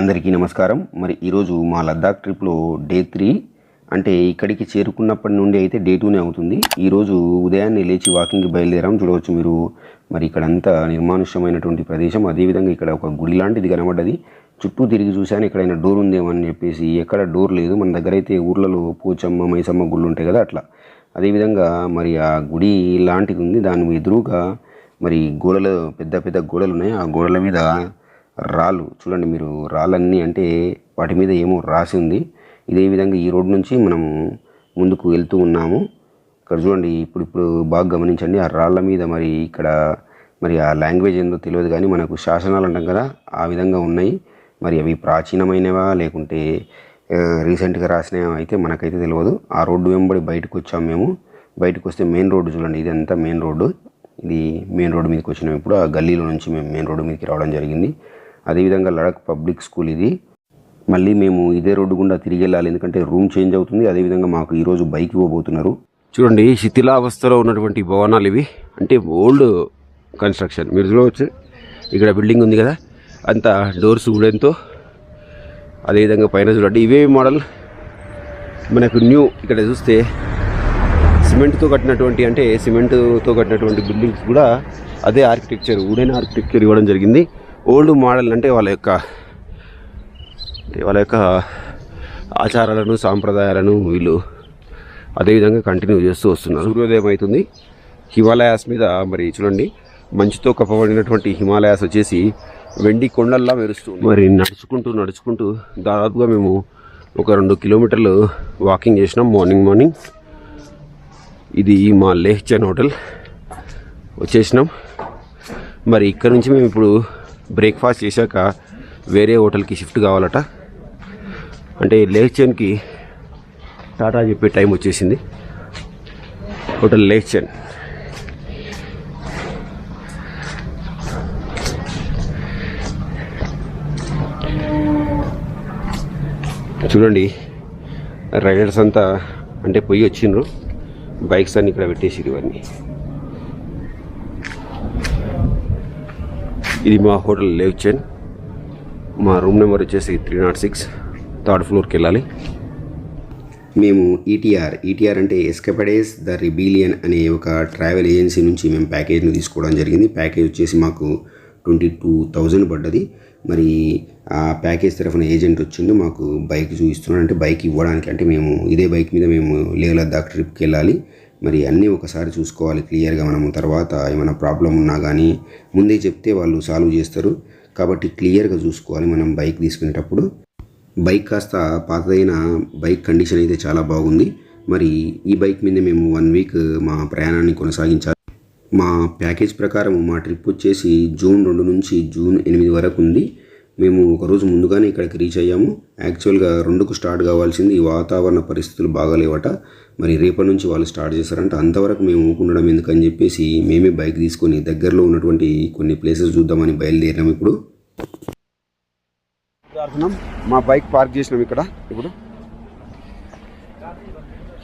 అందరికీ నమస్కారం. మరి ఈరోజు మా లద్దాఖ్ ట్రిప్లో డే త్రీ అంటే ఇక్కడికి చేరుకున్నప్పటి నుండి అయితే డే టూనే అవుతుంది. ఈరోజు ఉదయాన్నే లేచి వాకింగ్కి బయలుదేరాం. చూడవచ్చు మీరు మరి ఇక్కడంతా నిర్మానుష్యమైనటువంటి ప్రదేశం. అదేవిధంగా ఇక్కడ ఒక గుడి లాంటిది కనబడ్డది. చుట్టూ తిరిగి చూశాను ఎక్కడైనా డోర్ ఉందేమో అని చెప్పేసి. ఎక్కడ డోర్ లేదు. మన దగ్గర అయితే ఊర్లలో పోచమ్మ మైసమ్మ గుళ్ళు ఉంటాయి కదా అట్లా. అదేవిధంగా మరి ఆ గుడి లాంటిది ఉంది. దాని ఎదురుగా మరి గోడలు పెద్ద పెద్ద గోడలు ఉన్నాయి. ఆ గోడల మీద రాళ్ళు. చూడండి మీరు రాళ్ళన్నీ అంటే వాటి మీద ఏమో రాసి ఉంది. ఇదే విధంగా ఈ రోడ్ నుంచి మనము ముందుకు వెళ్తూ ఉన్నాము. ఇక్కడ చూడండి ఇప్పుడు ఇప్పుడు బాగా గమనించండి ఆ రాళ్ళ మీద మరి ఇక్కడ మరి ఆ లాంగ్వేజ్ ఏందో తెలియదు కానీ మనకు శాసనాలు అంటాం కదా ఆ విధంగా ఉన్నాయి. మరి అవి ప్రాచీనమైనవా లేకుంటే రీసెంట్గా రాసినవా అయితే మనకైతే తెలియదు. ఆ రోడ్డు వెంబడి బయటకు వచ్చాము మేము. బయటకు వస్తే మెయిన్ రోడ్డు చూడండి ఇదంతా మెయిన్ రోడ్డు. ఇది మెయిన్ రోడ్డు మీదకి వచ్చినాం ఇప్పుడు. ఆ గల్లీలో నుంచి మేము మెయిన్ రోడ్డు మీదకి రావడం జరిగింది. అదేవిధంగా లడక్ పబ్లిక్ స్కూల్ ఇది. మళ్ళీ మేము ఇదే రోడ్డు గుండా తిరిగి వెళ్ళాలి ఎందుకంటే రూమ్ చేంజ్ అవుతుంది. అదేవిధంగా మాకు ఈరోజు బైక్ ఇవ్వబోతున్నారు. చూడండి శిథిలావస్థలో ఉన్నటువంటి భవనాలు ఇవి. అంటే ఓల్డ్ కన్స్ట్రక్షన్. మీరు చూడవచ్చు ఇక్కడ బిల్డింగ్ ఉంది కదా. అంత డోర్స్ ఉడెన్తో అదేవిధంగా పైన చూడండి ఇవే మోడల్. మనకు న్యూ ఇక్కడ చూస్తే సిమెంట్తో కట్టినటువంటి అంటే సిమెంట్తో కట్టినటువంటి బిల్డింగ్స్ కూడా అదే ఆర్కిటెక్చర్ వుడెన్ ఆర్కిటెక్చర్ ఇవ్వడం జరిగింది. ఓల్డ్ మోడల్ అంటే వాళ్ళ యొక్క వాళ్ళ యొక్క ఆచారాలను సాంప్రదాయాలను వీళ్ళు అదేవిధంగా కంటిన్యూ చేస్తూ వస్తున్నారు. సూర్యోదయం అవుతుంది. హిమాలయాస్ మీద మరి చూడండి. మంచుతో కప్పబడినటువంటి హిమాలయాస్ వచ్చేసి వెండి కొండల్లా మెరుస్తుంది మరి నడుచుకుంటూ నడుచుకుంటూ దాదాపుగా మేము ఒక రెండు కిలోమీటర్లు వాకింగ్ చేసినాం. మార్నింగ్ మార్నింగ్ ఇది మా లేహ్ చైన్ హోటల్. వచ్చేసినాం. మరి ఇక్కడ నుంచి మేము ఇప్పుడు బ్రేక్ఫాస్ట్ చేశాక వేరే హోటల్కి షిఫ్ట్ కావాలట. అంటే లేహ్చన్కి టాటా చెప్పే టైం వచ్చేసింది. హోటల్ లేహ్ చూడండి రైడర్స్ అంతా అంటే పొయ్యి వచ్చిండ్రు. బైక్స్ అన్ని ఇక్కడ పెట్టేసి ఇవన్నీ. ఇది మా హోటల్ లేవ్ చైన్. మా రూమ్ నెంబర్ వచ్చేసి త్రీ నాట్ సిక్స్ థర్డ్ ఫ్లోర్కి వెళ్ళాలి. మేము ఈటీఆర్ ఈటీఆర్ అంటే ఎస్కపడేస్ ద రిబీలియన్ అనే ఒక ట్రావెల్ ఏజెన్సీ నుంచి మేము ప్యాకేజ్ను తీసుకోవడం జరిగింది. ప్యాకేజ్ వచ్చేసి మాకు ట్వంటీ టూ థౌజండ్ పడ్డది. మరి ఆ ప్యాకేజ్ తరఫున ఏజెంట్ వచ్చిండు మాకు బైక్ చూపిస్తున్నాడు. అంటే బైక్ ఇవ్వడానికి అంటే మేము ఇదే బైక్ మీద మేము లేహ్ లద్దాఖ్ ట్రిప్కి వెళ్ళాలి. మరి అన్నీ ఒకసారి చూసుకోవాలి క్లియర్గా మనము. తర్వాత ఏమైనా ప్రాబ్లం ఉన్నా కానీ ముందే చెప్తే వాళ్ళు సాల్వ్ చేస్తారు. కాబట్టి క్లియర్గా చూసుకోవాలి మనం బైక్ తీసుకునేటప్పుడు. బైక్ కాస్త పాతదైన బైక్ కండిషన్ అయితే చాలా బాగుంది. మరి ఈ బైక్ మీద మేము వన్ వీక్ మా ప్రయాణాన్ని కొనసాగించాలి. మా ప్యాకేజ్ ప్రకారం మా ట్రిప్ వచ్చేసి జూన్ రెండు నుంచి జూన్ ఎనిమిది వరకు ఉంది. మేము ఒకరోజు ముందుగానే ఇక్కడికి రీచ్ అయ్యాము. యాక్చువల్గా రెండుకు స్టార్ట్ కావాల్సింది ఈ వాతావరణ పరిస్థితులు బాగాలేవట. మరి రేపటి నుంచి వాళ్ళు స్టార్ట్ చేశారంట అంతవరకు మేము ఊకుండడం ఎందుకని చెప్పేసి మేమే బైక్ తీసుకొని దగ్గరలో ఉన్నటువంటి కొన్ని ప్లేసెస్ చూద్దామని బయలుదేరినాము ఇప్పుడు. మా బైక్ పార్క్ చేసినాం ఇక్కడ. ఇప్పుడు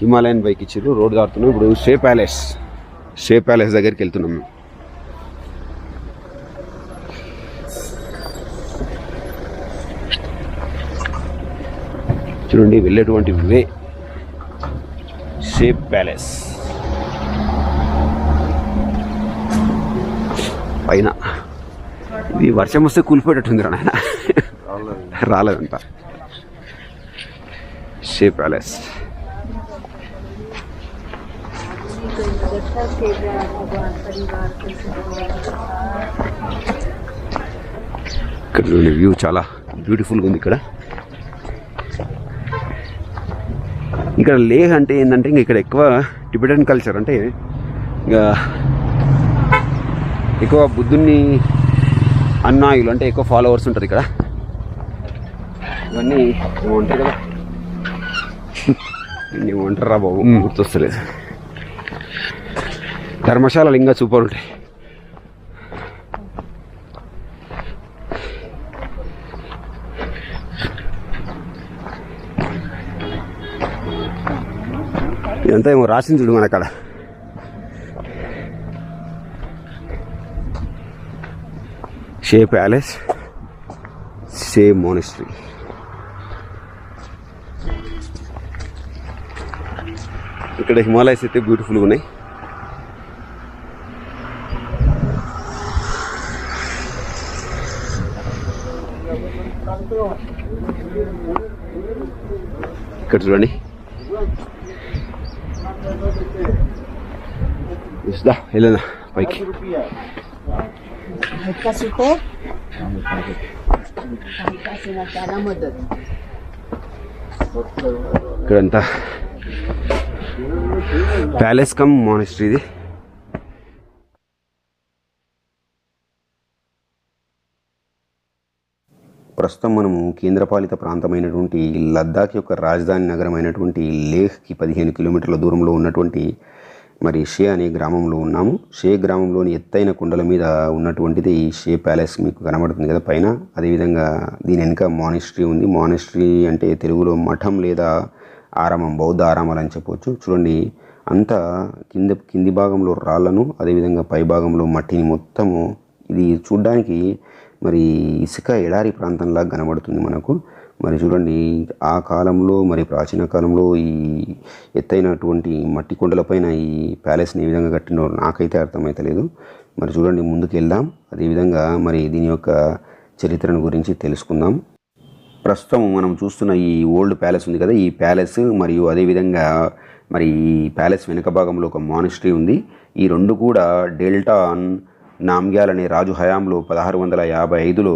హిమాలయన్ బైక్ ఇచ్చారు రోడ్ దాడుతున్నాం ఇప్పుడు షే ప్యాలెస్ షే ప్యాలెస్ దగ్గరికి వెళ్తున్నాం మేము. చూడండి వెళ్ళేటువంటి వే షేప్ ప్యాలెస్. పైన. ఇది వర్షం వస్తే కూలిపోయేటట్టుంది రా నాయన. రాలేదంట. షేప్ ప్యాలెస్. ఇక్కడ చూడండి వ్యూ చాలా బ్యూటిఫుల్గా ఉంది ఇక్కడ. ఇక్కడ లేహ్ అంటే ఏంటంటే ఇంక ఇక్కడ ఎక్కువ టిబెటన్ కల్చర్ అంటే ఇంకా ఎక్కువ బుద్ధుని అన్నాయులు అంటే ఎక్కువ ఫాలోవర్స్ ఉంటారు ఇక్కడ. ఇవన్నీ ఉంటాయి కదా. ఉంటారా బాబు? గుర్తొస్తలేదు. ధర్మశాలలు ఇంకా సూపర్ ఉంటాయి. ఇదంతా ఏమో రాసింది చూడు మన అక్కడ షే ప్యాలెస్ షే మోనిస్ట్రీ. ఇక్కడ హిమాలయస్ అయితే బ్యూటిఫుల్గా ఉన్నాయి. ఇక్కడ చూడండి. ఇస్దా వెళ్ళదా పైకి Kasi ko, kasi nagkala mo doon. ఇక్కడంతా ప్యాలెస్ కమ్ మానిస్ట్రీ ఇది ప్రస్తుతం మనము కేంద్రపాలిత ప్రాంతమైనటువంటి లద్దాఖ్ యొక్క రాజధాని నగరమైనటువంటి లేహ్కి పదిహేను కిలోమీటర్ల దూరంలో ఉన్నటువంటి మరి షే అనే గ్రామంలో ఉన్నాము. షే గ్రామంలోని ఎత్తైన కొండల మీద ఉన్నటువంటిది షే ప్యాలెస్ మీకు కనబడుతుంది కదా పైన. అదేవిధంగా దీని వెనుక మానిస్ట్రీ ఉంది. మానిస్ట్రీ అంటే తెలుగులో మఠం లేదా ఆరామం బౌద్ధ ఆరామాలు అని చెప్పవచ్చు చూడండి అంతా కింద కింది భాగంలో రాళ్ళను అదేవిధంగా పై భాగంలో మట్టిని మొత్తము ఇది చూడ్డానికి మరి ఇసుక ఎడారి ప్రాంతంలా కనబడుతుంది మనకు. మరి చూడండి ఆ కాలంలో మరి ప్రాచీన కాలంలో ఈ ఎత్తైనటువంటి మట్టి కొండలపైన ఈ ప్యాలెస్ని ఏ విధంగా కట్టినో నాకైతే అర్థమైతలేదు మరి చూడండి ముందుకు వెళ్దాం అదేవిధంగా మరి దీని యొక్క చరిత్రను గురించి తెలుసుకుందాం. ప్రస్తుతం మనం చూస్తున్న ఈ ఓల్డ్ ప్యాలెస్ ఉంది కదా ఈ ప్యాలెస్. మరియు అదేవిధంగా మరి ఈ ప్యాలెస్ వెనుక భాగంలో ఒక మానిస్ట్రీ ఉంది. ఈ రెండు కూడా డెల్టాన్ నామ్గ్యాల్ అనే రాజు హయాంలో పదహారు వందల యాభై ఐదులో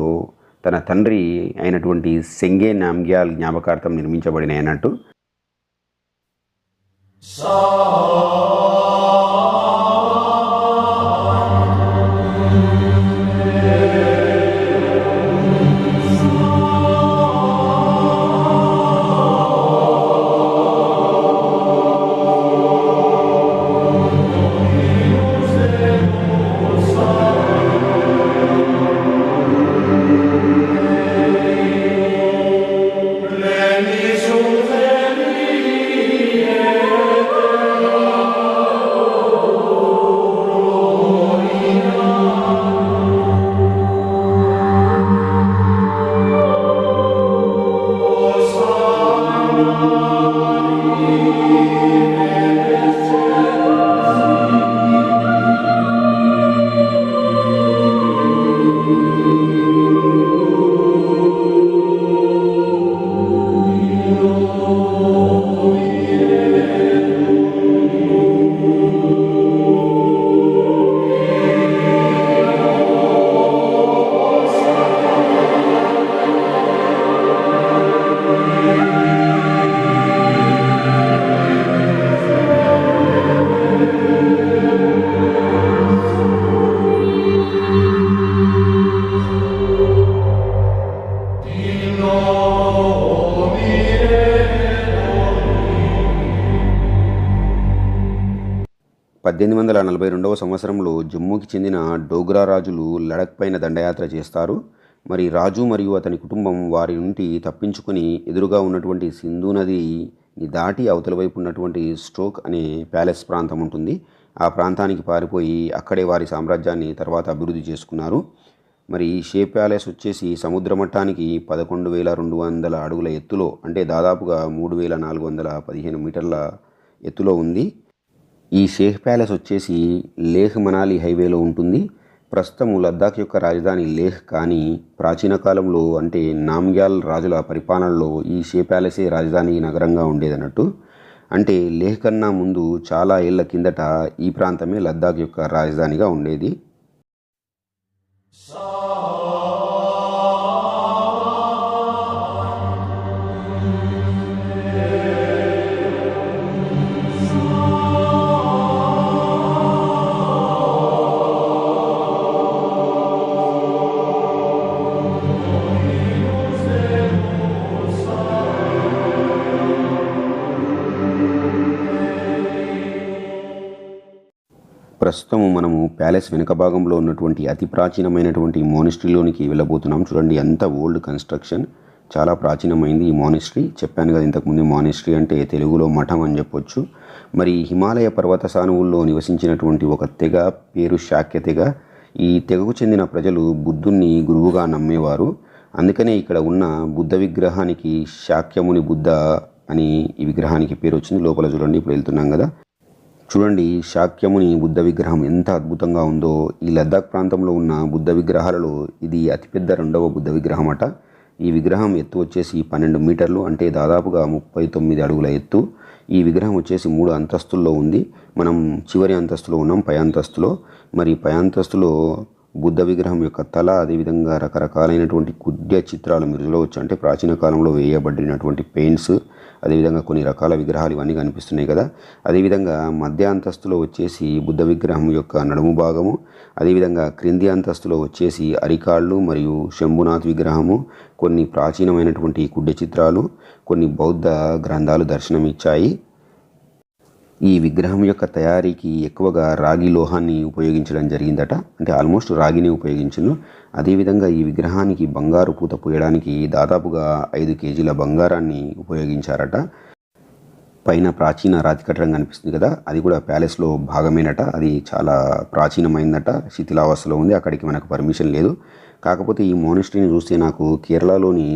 తన తండ్రి అయినటువంటి సెంగే నామ్గ్యాల్ జ్ఞాపకార్థం నిర్మించబడినాయన్నట్టు వందల నలభై రెండవ సంవత్సరంలో జమ్మూకి చెందిన డోగ్రా రాజులు లడక్ పైన దండయాత్ర చేస్తారు. మరి రాజు మరియు అతని కుటుంబం వారి నుండి తప్పించుకొని ఎదురుగా ఉన్నటువంటి సింధు నదిని దాటి అవతల వైపు ఉన్నటువంటి స్ట్రోక్ అనే ప్యాలెస్ ప్రాంతం ఉంటుంది. ఆ ప్రాంతానికి పారిపోయి అక్కడే వారి సామ్రాజ్యాన్ని తర్వాత అభివృద్ధి చేసుకున్నారు. మరి ఈ షే ప్యాలెస్ వచ్చేసి సముద్ర మట్టానికి పదకొండు వేల రెండు వందల అడుగుల ఎత్తులో అంటే దాదాపుగా మూడు వేల నాలుగు వందల పదిహేను మీటర్ల ఎత్తులో ఉంది. ఈ షేక్ ప్యాలెస్ వచ్చేసి లేహ్ మనాలి హైవేలో ఉంటుంది. ప్రస్తుతం లద్దాఖ్ యొక్క రాజధాని లేహ్ కానీ ప్రాచీన కాలంలో అంటే నామ్గ్యాల్ రాజుల పరిపాలనలో ఈ షే ప్యాలెసే రాజధాని నగరంగా ఉండేదన్నట్టు. అంటే లేహ్ కన్నా ముందు చాలా ఏళ్ళ కిందట ఈ ప్రాంతమే లద్దాఖ్ యొక్క రాజధానిగా ఉండేది. ప్యాలెస్ వెనుక భాగంలో ఉన్నటువంటి అతి ప్రాచీనమైనటువంటి మోనిస్ట్రీలోనికి వెళ్ళబోతున్నాం. చూడండి ఎంత ఓల్డ్ కన్స్ట్రక్షన్ చాలా ప్రాచీనమైంది ఈ మానిస్ట్రీ చెప్పాను కదా ఇంతకుముందు మానిస్ట్రీ అంటే తెలుగులో మఠం అని చెప్పొచ్చు. మరి హిమాలయ పర్వత సానువుల్లో నివసించినటువంటి ఒక తెగ పేరు శాక్య తెగ ఈ తెగకు చెందిన ప్రజలు బుద్ధుణ్ణి గురువుగా నమ్మేవారు. అందుకనే ఇక్కడ ఉన్న బుద్ధ విగ్రహానికి శాక్యముని బుద్ధ అని ఈ విగ్రహానికి పేరు వచ్చింది. లోపల చూడండి ఇప్పుడు వెళ్తున్నాం కదా. చూడండి శాక్యముని బుద్ధ విగ్రహం ఎంత అద్భుతంగా ఉందో. ఈ లద్దాఖ్ ప్రాంతంలో ఉన్న బుద్ధ విగ్రహాలలో ఇది అతిపెద్ద రెండవ బుద్ధ విగ్రహం అట ఈ విగ్రహం ఎత్తు వచ్చేసి పన్నెండు మీటర్లు అంటే దాదాపుగా ముప్పై తొమ్మిది అడుగుల ఎత్తు. ఈ విగ్రహం వచ్చేసి మూడు అంతస్తుల్లో ఉంది. మనం చివరి అంతస్తులో ఉన్నాం పై అంతస్తులో. మరి పై అంతస్తులో బుద్ధ విగ్రహం యొక్క తల అదేవిధంగా రకరకాలైనటువంటి కుద్య చిత్రాలు మీరు చూడవచ్చు. అంటే ప్రాచీన కాలంలో వేయబడినటువంటి పెయింట్స్ అదేవిధంగా కొన్ని రకాల విగ్రహాలు ఇవన్నీ కనిపిస్తున్నాయి కదా. అదేవిధంగా మధ్య అంతస్తులో వచ్చేసి బుద్ధ విగ్రహం యొక్క నడుము భాగము అదేవిధంగా క్రింది అంతస్తులో వచ్చేసి అరికాళ్ళు మరియు శంభునాథ్ విగ్రహము కొన్ని ప్రాచీనమైనటువంటి కుడ్య చిత్రాలు కొన్ని బౌద్ధ గ్రంథాలు దర్శనమిచ్చాయి. ఈ విగ్రహం యొక్క తయారీకి ఎక్కువగా రాగి లోహాన్ని ఉపయోగించడం జరిగిందట. అంటే ఆల్మోస్ట్ రాగిని ఉపయోగించను అదేవిధంగా ఈ విగ్రహానికి బంగారు పూత పూయడానికి దాదాపుగా ఐదు కేజీల బంగారాన్ని ఉపయోగించారట. పైన ప్రాచీన రాతి కట్టడం కనిపిస్తుంది కదా అది కూడా ప్యాలెస్లో భాగమేనట. అది చాలా ప్రాచీనమైందట. శిథిలావస్థలో ఉంది అక్కడికి మనకు పర్మిషన్ లేదు. కాకపోతే ఈ మోనిస్ట్రీని చూస్తే నాకు కేరళలోని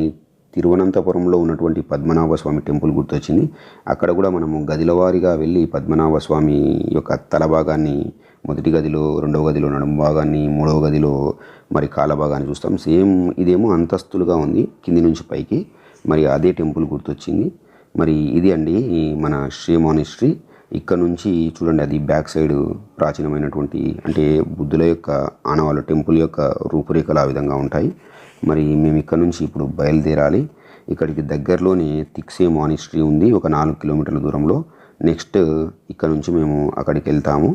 తిరువనంతపురంలో ఉన్నటువంటి పద్మనాభ స్వామి టెంపుల్ గుర్తొచ్చింది. అక్కడ కూడా మనము గదిలవారిగా వెళ్ళి పద్మనాభ స్వామి యొక్క తల భాగాన్ని మొదటి గదిలో రెండవ గదిలో నడుము భాగాన్ని మూడవ గదిలో మరి కాల భాగాన్ని చూస్తాం. సేమ్ ఇదేమో అంతస్తులుగా ఉంది కింది నుంచి పైకి. మరి అదే టెంపుల్ గుర్తొచ్చింది. మరి ఇది అండి మన శ్రీ మానిస్ట్రీ ఇక్కడ నుంచి చూడండి అది బ్యాక్ సైడ్ ప్రాచీనమైనటువంటి అంటే బుద్ధుల యొక్క ఆనవాళ్ళ టెంపుల్ యొక్క రూపురేఖలు ఆ విధంగా ఉంటాయి. మరి మేము ఇక్కడ నుంచి ఇప్పుడు బయలుదేరాలి. ఇక్కడికి దగ్గరలోనే తిక్సే మానిస్ట్రీ ఉంది ఒక నాలుగు కిలోమీటర్ల దూరంలో. నెక్స్ట్ ఇక్కడ నుంచి మేము అక్కడికి వెళ్తాము.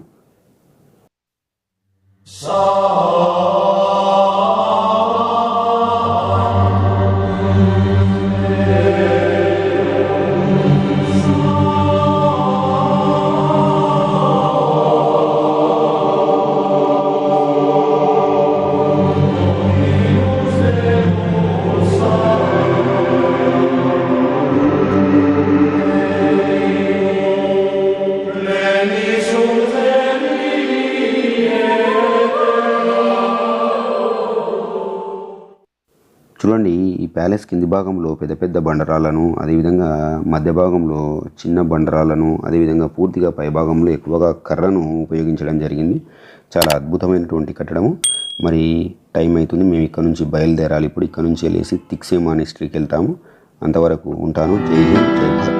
ప్యాలెస్ కింది భాగంలో పెద్ద పెద్ద బండరాలను అదేవిధంగా మధ్య భాగంలో చిన్న బండరాలను అదేవిధంగా పూర్తిగా పై భాగంలో ఎక్కువగా కర్రను ఉపయోగించడం జరిగింది. చాలా అద్భుతమైనటువంటి కట్టడము. మరి టైం అవుతుంది మేము ఇక్కడ నుంచి బయలుదేరాలి. ఇప్పుడు ఇక్కడ నుంచి వెళ్ళేసి తిక్సే మానిస్ట్రీకి వెళ్తాము. అంతవరకు ఉంటాను. జై హింద్ జై భారత్.